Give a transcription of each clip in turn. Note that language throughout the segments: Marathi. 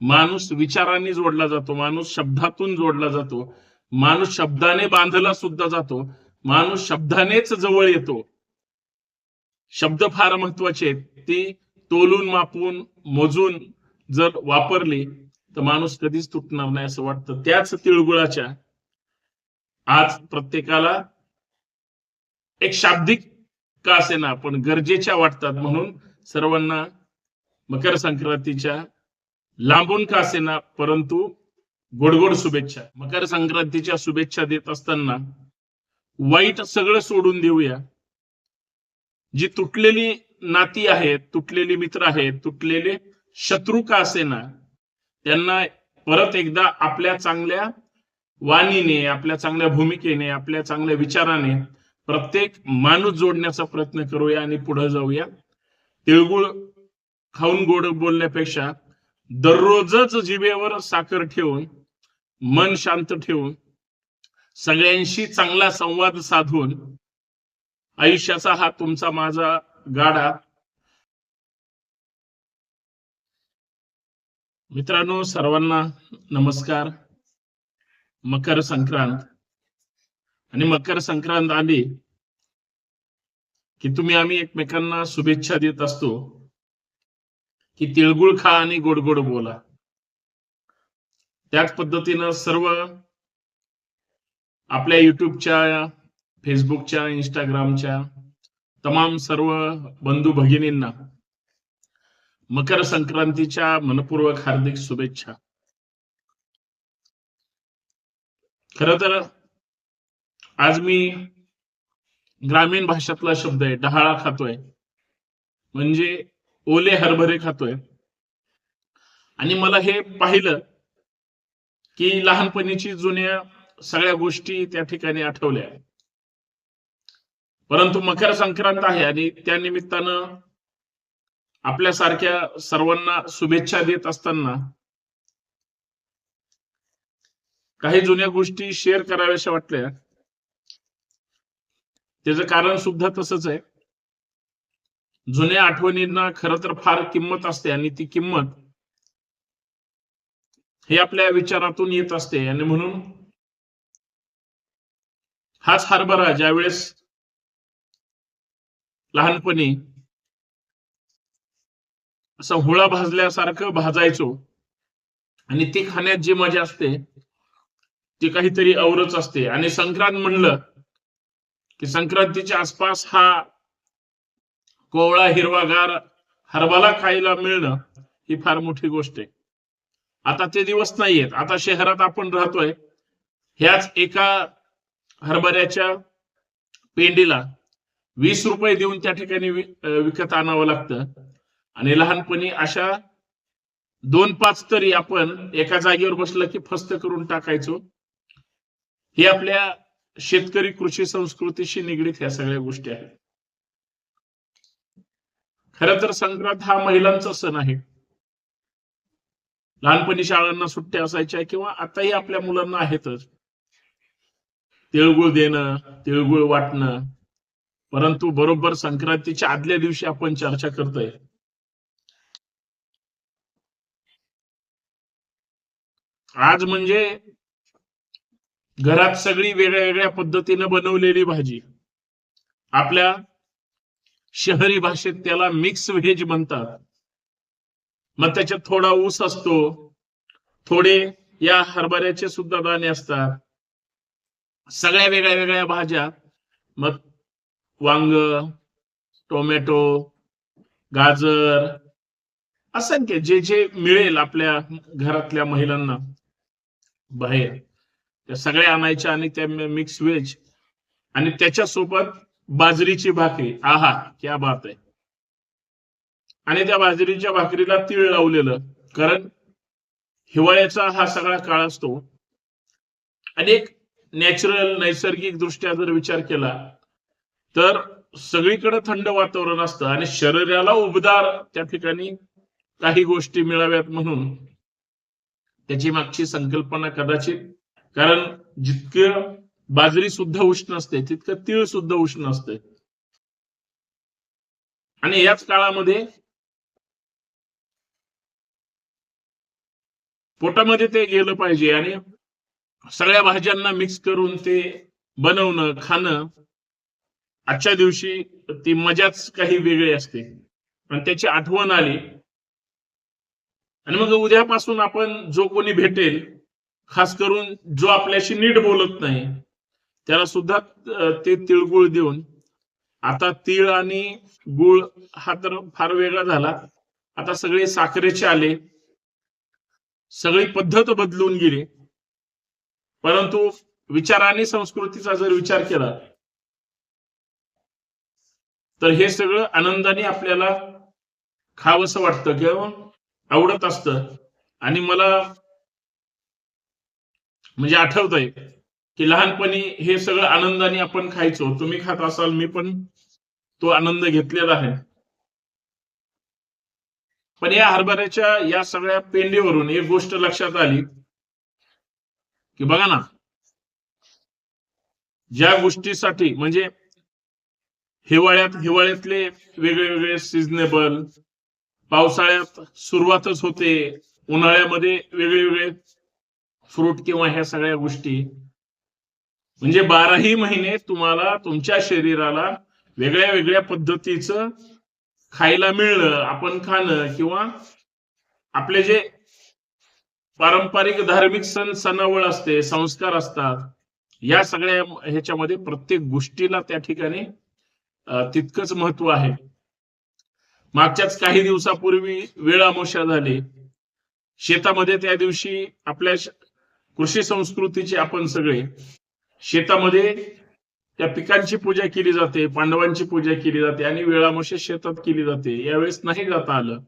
माणूस विचारांनी जोडला जातो माणूस शब्दातून जोडला जातो माणूस शब्दाने बांधला सुद्धा जातो माणूस शब्दानेच जवळ येतो. शब्द फार महत्त्वाचे आहेत. ती तोलून मापून मोजून जर वापरली तर माणूस कधीच तुटणार नाही असं वाटतं. त्याच तिळगुळाच्या आज प्रत्येकाला एक शाब्दिक का असेना पण गरजेच्या वाटतात म्हणून सर्वांना मकर संक्रांतीच्या लांबून का असेना परंतु गोडगोड शुभेच्छा. मकर संक्रांतीच्या शुभेच्छा देत असताना वाईट सगळं सोडून देऊया. जी तुटलेली नाती आहेत तुटलेली मित्र आहेत तुटलेले शत्रू का असेना त्यांना परत एकदा आपल्या चांगल्या वाणीने आपल्या चांगल्या भूमिकेने आपल्या चांगल्या विचाराने प्रत्येक माणूस जोडण्याचा प्रयत्न करूया आणि पुढे जाऊया. तिळगुळ खाऊन गोड बोलण्यापेक्षा दररोजच जिभेवर साखर ठेवून मन शांत ठेवून सगळ्यांशी चांगला संवाद साधून आयुष्याचा हा तुमचा माझा गाडा. मित्रांनो सर्वांना नमस्कार. मकर संक्रांत. आणि मकर संक्रांत आली की तुम्ही आम्ही एकमेकांना शुभेच्छा देत असतो. की तिळगुळ खा आणि गोड गोड बोला. त्याच पद्धतीनं सर्व आपल्या युट्यूबच्या फेसबुकच्या इंस्टाग्रामच्या तमाम सर्व बंधू भगिनींना मकर संक्रांतीच्या मनपूर्वक हार्दिक शुभेच्छा. खर तर आज मी ग्रामीण भाषातला शब्द आहे डहाळा खातोय. म्हणजे ओले हरभरे खातोय. आणि मला हे पाहिलं की लहानपणीची जुन्या सगळ्या गोष्टी त्या ठिकाणी आठवल्या. परंतु मकर संक्रांत आहे आणि त्या निमित्तानं आपल्यासारख्या सर्वांना शुभेच्छा देत असताना काही जुन्या गोष्टी शेअर कराव्याशा वाटल्या. त्याचं कारण सुद्धा तसंच आहे. जुन्या आठवणींना खरं तर फार किंमत असते आणि ती किंमत हे आपल्या विचारातून येत असते. आणि म्हणून हाच हरभरा ज्यावेळेस लहानपणी असं हुळा भाजल्यासारखं भाजायचो आणि ती खाण्यात जी मजा असते ती काहीतरी औरच असते. आणि संक्रांत म्हणलं की संक्रांतीच्या आसपास हा कोवळा हिरवागार हरभरा खायला मिळणं ही फार मोठी गोष्ट आहे. आता ते दिवस नाहीयेत. आता शहरात आपण राहतोय. ह्याच एका हरभऱ्याच्या पेंडीला वीस रुपये देऊन त्या ठिकाणी विकत आणावं लागतं. आणि लहानपणी अशा दोन पाच तरी आपण एका जागेवर बसलं की फस्त करून टाकायचो. हे आपल्या शेतकरी कृषी संस्कृतीशी निगडीत ह्या सगळ्या गोष्टी आहेत. खर तर संक्रांत हा महिलांचा सण आहे. लहानपणी शाळांना सुट्ट्या असायच्या किंवा आताही आपल्या मुलांना आहेतच. तिळगुळ देणं तिळगुळ वाटणं. परंतु बरोबर संक्रांतीच्या आदल्या दिवशी आपण चर्चा करतोय. आज म्हणजे घरात सगळी वेगळ्या वेगळ्या पद्धतीनं बनवलेली भाजी. आपल्या शहरी भाषेत त्याला मिक्स व्हेज म्हणतात. मग त्याच्यात थोडा ऊस असतो. थोडे या हरभऱ्याचे सुद्धा दाणे असतात. सगळ्या वेगळ्या वेगळ्या भाज्या. मग वांग टोमॅटो गाजर असंख्य जे जे मिळेल आपल्या घरातल्या महिलांना. बाहेर. त्या सगळ्या आणायच्या आणि त्या मिक्स व्हेज आणि त्याच्यासोबत बाजरीची भाकरी. आहा क्या बात आहे. आणि त्या बाजरीच्या भाकरीला तीळ लावलेलं. कारण हिवाळ्याचा हा सगळा काळ असतो. आणि एक नॅचरल नैसर्गिक दृष्ट्या जर विचार केला तर सगळीकडे थंड वातावरण असतं आणि शरीराला उबदार त्या ठिकाणी काही गोष्टी मिळाव्यात म्हणून. त्याची मागची संकल्पना कदाचित कारण जितकं बाजरी सुद्धा उष्ण असते तितकं तीळ सुद्धा उष्ण असते. आणि याच काळामध्ये पोटामध्ये ते गेलं पाहिजे आणि सगळ्या भाज्यांना मिक्स करून ते बनवणं खाणं आजच्या दिवशी ती मजाच काही वेगळी असते. पण त्याची आठवण आली. आणि मग उद्यापासून आपण जो कोणी भेटेल खास करून जो आपल्याशी नीट बोलत नाही त्याला सुद्धा ते तिळगुळ देऊन. आता तीळ आणि गुळ हा तर फार वेगळा झाला. आता सगळे साखरेचे आले. सगळी पद्धत बदलून गेली. परंतु विचार आणि संस्कृतीचा जर विचार केला तर हे सगळं आनंदाने आपल्याला खावंसं वाटतं किंवा आवडत असतं. आणि मला म्हणजे आठवत आहे की लहानपणी हे सगळं आनंदाने आपण खायचो. तुम्ही खात असाल मी पण तो आनंद घेतलेला आहे. पण या हरभऱ्याच्या या सगळ्या पेंडीवरून एक गोष्ट लक्षात आली की बघा ना ज्या गोष्टीसाठी म्हणजे हिवाळ्यात हिवाळ्यातले वेगळे वेगळे सिजनेबल पावसाळ्यात सुरुवातच होते उन्हाळ्यामध्ये वेगळे वेगळे फ्रूट किंवा ह्या सगळ्या गोष्टी म्हणजे बाराही महिने तुम्हाला तुमच्या शरीराला वेगळ्या वेगळ्या पद्धतीचं खायला मिळणं आपण खाणं किंवा आपले जे पारंपरिक धार्मिक सण सणावळ असते संस्कार असतात या सगळ्या ह्याच्यामध्ये प्रत्येक गोष्टीला त्या ठिकाणी तितकंच महत्त्व आहे. मागच्याच काही दिवसापूर्वी वेळ अमोशा झाली. शेतामध्ये त्या दिवशी आपल्या कृषी संस्कृतीचे आपण सगळे शेतामध्ये त्या पिकांची पूजा केली जाते पांडवांची पूजा केली जाते आणि वेळामोशे शेतात केली जाते यावेळेस नाही जाता आलं.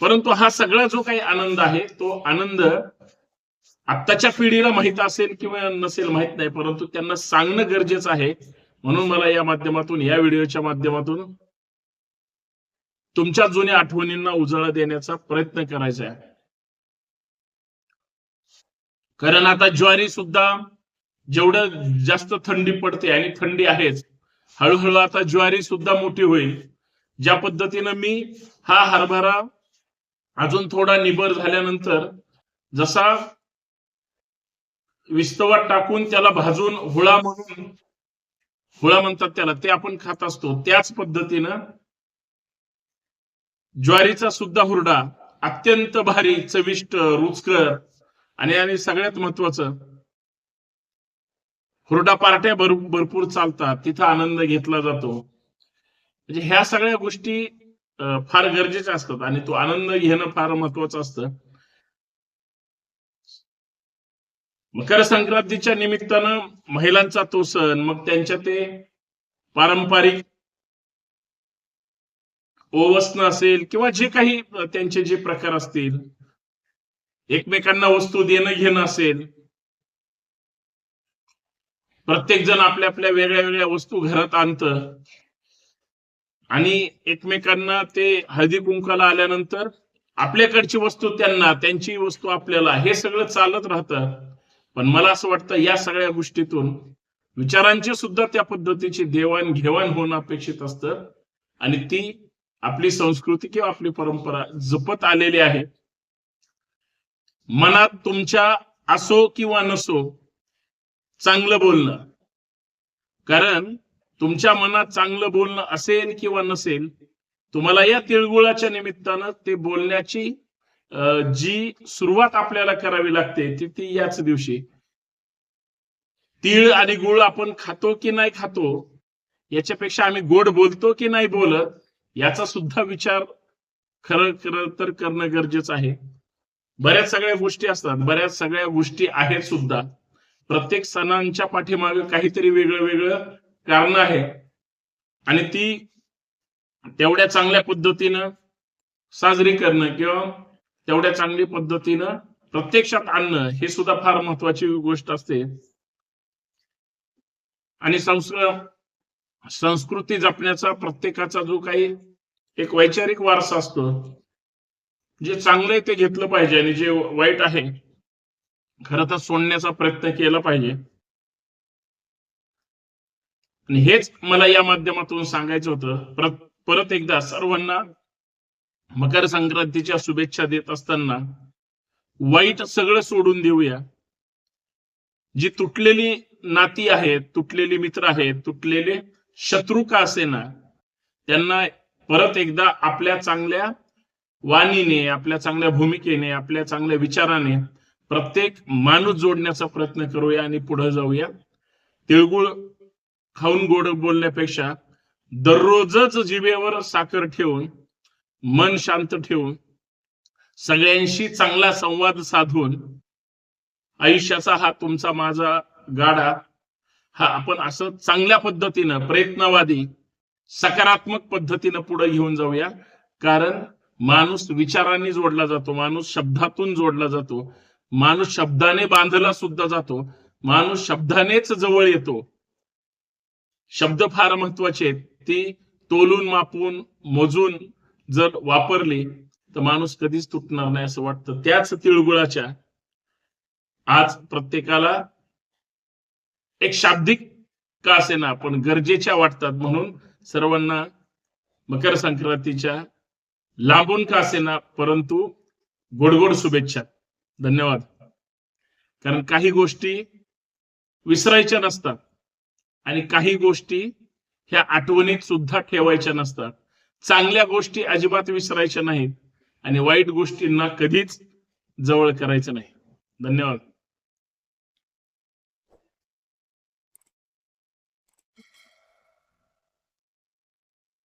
परंतु हा सगळा जो काही आनंद आहे तो आनंद आत्ताच्या पिढीला माहीत असेल किंवा नसेल माहीत नाही परंतु त्यांना सांगणं गरजेचं आहे. म्हणून मला या माध्यमातून या व्हिडिओच्या माध्यमातून तुमच्या जुन्या आठवणींना उजाळा देण्याचा प्रयत्न करायचा आहे. कारण आता ज्वारी सुद्धा जेवढं जास्त थंडी पडते आणि थंडी आहेच हळूहळू आता ज्वारी सुद्धा मोठी होईल. ज्या पद्धतीनं मी हा हरभरा अजून थोडा निबर झाल्यानंतर जसा विस्तवात टाकून त्याला भाजून हुळा म्हणून हुळा म्हणतात त्याला ते आपण खात असतो त्याच पद्धतीनं ज्वारीचा सुद्धा हुरडा अत्यंत भारी चविष्ट रुचकर आणि आणि सगळ्यात महत्वाचं हुरडा पार्ट्या भर भरपूर चालतात तिथं आनंद घेतला जातो. म्हणजे ह्या सगळ्या गोष्टी फार गरजेच्या असतात आणि तो आनंद घेणं फार महत्वाचं असतं. मकर संक्रांतीच्या निमित्तानं महिलांचा तो सण मग त्यांच्या ते पारंपरिक ओवसणं असेल किंवा जे काही त्यांचे जे प्रकार असतील एकमेकांना वस्तू देणं घेणं असेल प्रत्येक जण आपल्या आपल्या वेगळ्या वेगळ्या वस्तू घरात आणत. आणि एकमेकांना ते हळदी कुंकाला आल्यानंतर आपल्याकडची वस्तू त्यांना त्यांची वस्तू आपल्याला हे सगळं चालत राहतं. पण मला असं वाटतं या सगळ्या गोष्टीतून विचारांची सुद्धा त्या पद्धतीची देवाणघेवाण होणं अपेक्षित असतं. आणि ती आपली संस्कृती किंवा आपली परंपरा जपत आलेली आहे. मनात तुमच्या असो किंवा नसो चांगलं बोलणं. कारण तुमच्या मनात चांगलं बोलणं असेल किंवा नसेल तुम्हाला या तिळगुळाच्या निमित्तानं ते बोलण्याची जी सुरुवात आपल्याला करावी लागते ती ती याच दिवशी. तीळ आणि गुळ आपण खातो की नाही खातो याच्यापेक्षा आम्ही गोड बोलतो की नाही बोलत याचा सुद्धा विचार खरं खरं तर करणं गरजेचं आहे. बऱ्याच सगळ्या गोष्टी असतात बऱ्याच सगळ्या गोष्टी आहेत सुद्धा. प्रत्येक सणांच्या पाठीमागे काहीतरी वेगळं वेगळं कारण आहे. आणि ती तेवढ्या चांगल्या पद्धतीनं साजरी करणं किंवा तेवढ्या चांगल्या पद्धतीनं प्रत्यक्षात आणणं हे सुद्धा फार महत्वाची गोष्ट असते. आणि संस्कृ संस्कृती जपण्याचा प्रत्येकाचा जो काही एक वैचारिक वारसा असतो जे चांगलं आहे ते घेतलं पाहिजे आणि जे वाईट आहे खरं तर सोडण्याचा प्रयत्न केला पाहिजे. आणि हेच मला या माध्यमातून सांगायचं होतं. परत परत एकदा सर्वांना मकर संक्रांतीच्या शुभेच्छा देत असताना वाईट सगळं सोडून देऊया. जी तुटलेली नाती आहेत तुटलेली मित्र आहेत तुटलेले शत्रू का असेना त्यांना परत एकदा आपल्या चांगल्या वाणीने आपल्या चांगल्या भूमिकेने आपल्या चांगल्या विचाराने प्रत्येक माणूस जोडण्याचा प्रयत्न करूया आणि पुढे जाऊया. तिळगुळ खाऊन गोड बोलण्यापेक्षा दररोजच जिभेवर साखर ठेवून मन शांत ठेवून सगळ्यांशी चांगला संवाद साधून आयुष्याचा हा तुमचा माझा गाडा हा आपण असं चांगल्या पद्धतीनं प्रयत्नवादी सकारात्मक पद्धतीनं पुढे घेऊन जाऊया. कारण माणूस विचारांनी जोडला जातो माणूस शब्दातून जोडला जातो. माणूस शब्दाने बांधला सुद्धा जातो. माणूस शब्दानेच जवळ येतो. शब्द फार महत्त्वाचे आहेत. ती तोलून मापून मोजून जर वापरली तर माणूस कधीच तुटणार नाही असं वाटतं. त्याच तिळगुळाच्या आज प्रत्येकाला एक शाब्दिक का असेना पण गरजेच्या वाटतात म्हणून सर्वांना मकर संक्रांतीच्या लांबून का असेना परंतु गोडगोड शुभेच्छा. धन्यवाद. कारण काही गोष्टी विसरायच्या नसतात आणि काही गोष्टी ह्या आठवणीत सुद्धा ठेवायच्या नसतात. चांगल्या गोष्टी अजिबात विसरायच्या नाहीत आणि वाईट गोष्टींना कधीच जवळ करायचं नाही. धन्यवाद.